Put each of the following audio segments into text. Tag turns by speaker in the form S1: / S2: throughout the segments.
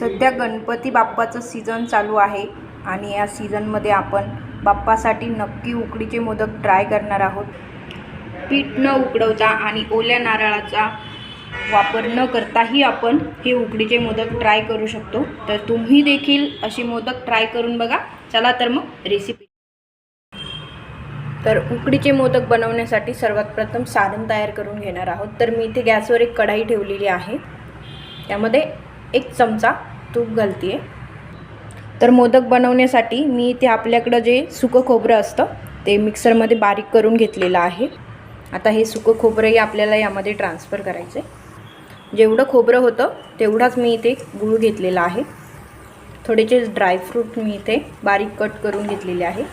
S1: सध्या गणपती बाप्पाचं सीझन चालू आहे आणि या सीझनमध्ये आपण बाप्पासाठी नक्की उकडीचे मोदक ट्राय करणार आहोत. पीठ न उकडवता आणि ओल्या नारळाचा वापर न करताही आपण हे उकडीचे मोदक ट्राय करू शकतो. तर तुम्ही देखील अशी मोदक ट्राय करून बघा. चला तर मग रेसिपी तर उकडीचे मोदक बनवण्यासाठी सर्वात प्रथम सारण तयार करून घेणार आहोत. तर मी इथे गॅसवर एक कढाई ठेवलेली आहे. त्यामध्ये एक चमचा तूप घालते तर मोदक बनवण्यासाठी मी इथे आपल्याकडं जे सुकं खोबरं असतं ते मिक्सरमध्ये बारीक करून घेतलेलं आहे. आता हे सुकं खोबरंही आपल्याला यामध्ये ट्रान्सफर करायचं आहे जेवढं खोबरं होतं तेवढाच मी इथे गूळ घेतलेला आहे. थोडेसे ड्रायफ्रूट मी इथे बारीक कट करून घेतलेले आहे.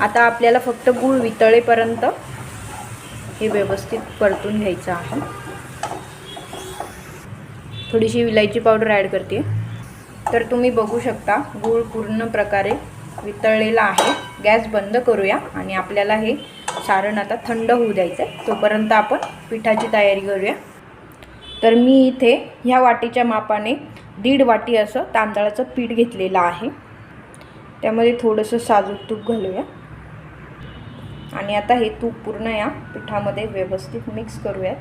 S1: आता आपल्याला फक्त गूळ वितळेपर्यंत हे व्यवस्थित परतून घ्यायचं आहे. थोडीशी विलायची पावडर ॲड करते तर तुम्ही बघू शकता गूळ पूर्ण प्रकारे वितळलेला आहे. गॅस बंद करूया आणि आपल्याला हे सारण आता थंड होऊ द्यायचं आहे तोपर्यंत आपण पिठाची तयारी करूया. तर मी इथे ह्या वाटीच्या मापाने दीड वाटी असं तांदळाचं पीठ घेतलेलं आहे. त्यामध्ये थोडंसं साजूक तूप घालूया. आणि आता हे तूप पूर्ण या पिठामध्ये व्यवस्थित मिक्स करूयात.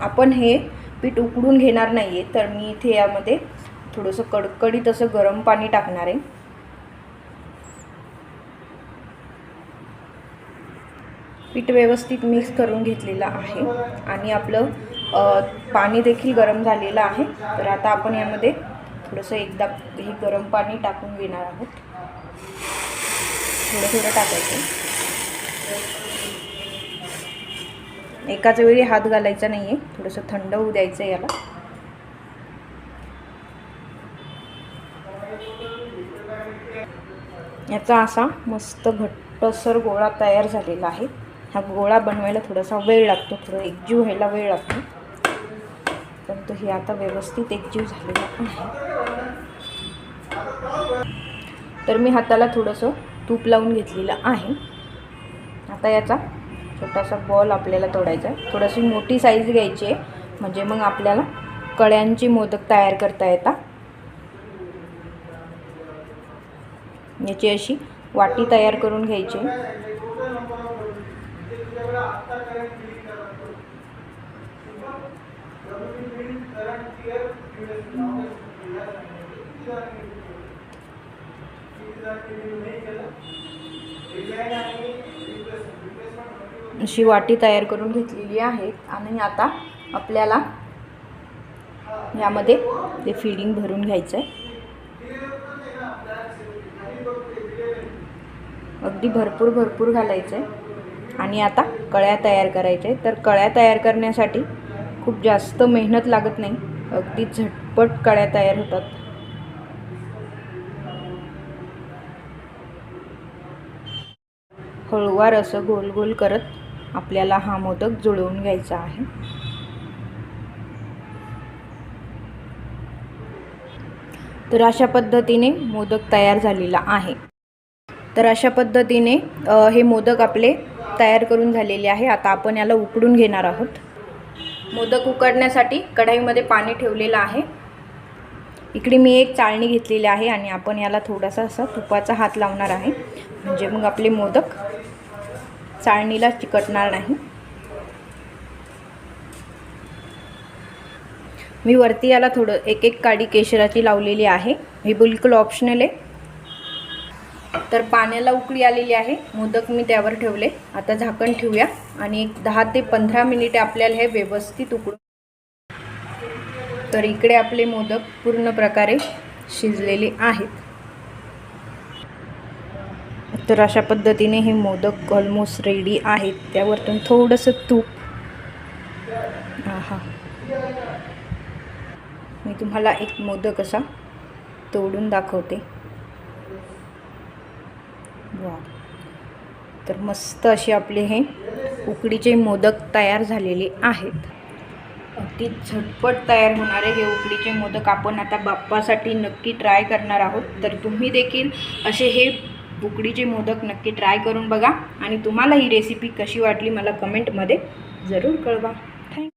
S1: आपण हे पीठ उकडून घेणार नाही आहे तर मी इथे यामध्ये थोडंसं कडकडीत असं गरम पाणी टाकणार आहे. पीठ व्यवस्थित मिक्स करून घेतलेलं आहे आणि आपलं पाणी देखील गरम झालेलं आहे. तर आता आपण यामध्ये थोडंसं एकदा हे गरम पाणी टाकून घेणार आहोत. थोडं थोडं टाकायचं. एकाच वेळी हात घालायचा नाही आहे थोडंसं थंड होऊ द्यायचं आहे याला. याचा असा मस्त घट्टसर गोळा तयार झालेला आहे. हा गोळा बनवायला थोडासा वेळ लागतो. थोडं एकजीव व्हायला वेळ लागतो. परंतु हे आता व्यवस्थित एकजीव झालेला आहे. तर मी हाताला थोडंसं तूप लावून घेतलेलं आहे. आता याचा छोटासा बॉल आपल्याला तोडायचा आहे. थोडीशी मोठी साईज घ्यायची आहे. म्हणजे मग आपल्याला कळ्यांची मोदक तयार करता येतात. याची अशी वाटी तयार करून घ्यायची अशी वाटी तयार करून घेतलेली आहे आणि आता आपल्याला यामध्ये ते फिडिंग भरून घ्यायचं आहे अगदी भरपूर भरपूर घालायचं आहे आणि आता कळ्या तयार करायच्या आहे तर कळ्या तयार करण्यासाठी खूप जास्त मेहनत लागत नाही. अगदी झटपट कळ्या तयार होतात. हळूवार असं गोल गोल करत आपल्याला हा मोदक जुळवून घ्यायचा आहे. तर अशा पद्धतीने मोदक तयार झालेला आहे. तर अशा पद्धतीने हे मोदक आपले तयार करून झालेले आहे. आता आपण याला उकडून घेणार आहोत. मोदक उकडण्यासाठी कढाईमध्ये पाणी ठेवलेलं आहे. इकडे मी एक चाळणी घेतलेली आहे आणि आपण याला थोडासा असा तुपाचा हात लावणार आहे. म्हणजे मग आपले मोदक चाळणीला चिकटणार नाही. मी वरती याला थोडं एक एक काडी केशराची लावलेली आहे. ही बिलकुल ऑप्शनल आहे. तर पाण्याला उकळी आलेली आहे. मोदक मी त्यावर ठेवले. आता झाकण ठेवूया आणि एक दहा ते पंधरा मिनिटे आपल्याला हे व्यवस्थित उकडून तर इकडे आपले मोदक पूर्ण प्रकारे शिजलेले आहेत. तर अशा पद्धतीने हे मोदक ऑलमोस्ट रेडी आहेत. त्यावरतून थोडंसं तूप. हां मी तुम्हाला एक मोदक असा तोडून दाखवते. वा तर मस्त असे आपले हे उकडीचे मोदक तयार झालेले आहेत. अगदी झटपट तयार होणारे हे उकडीचे मोदक आपण आता बाप्पासाठी नक्की ट्राय करणार आहोत. तर तुम्ही देखील असे हे उकडीचे मोदक नक्की ट्राय करून बघा. आणि तुम्हाला ही रेसिपी कशी वाटली मला कमेंटमध्ये जरूर कळवा.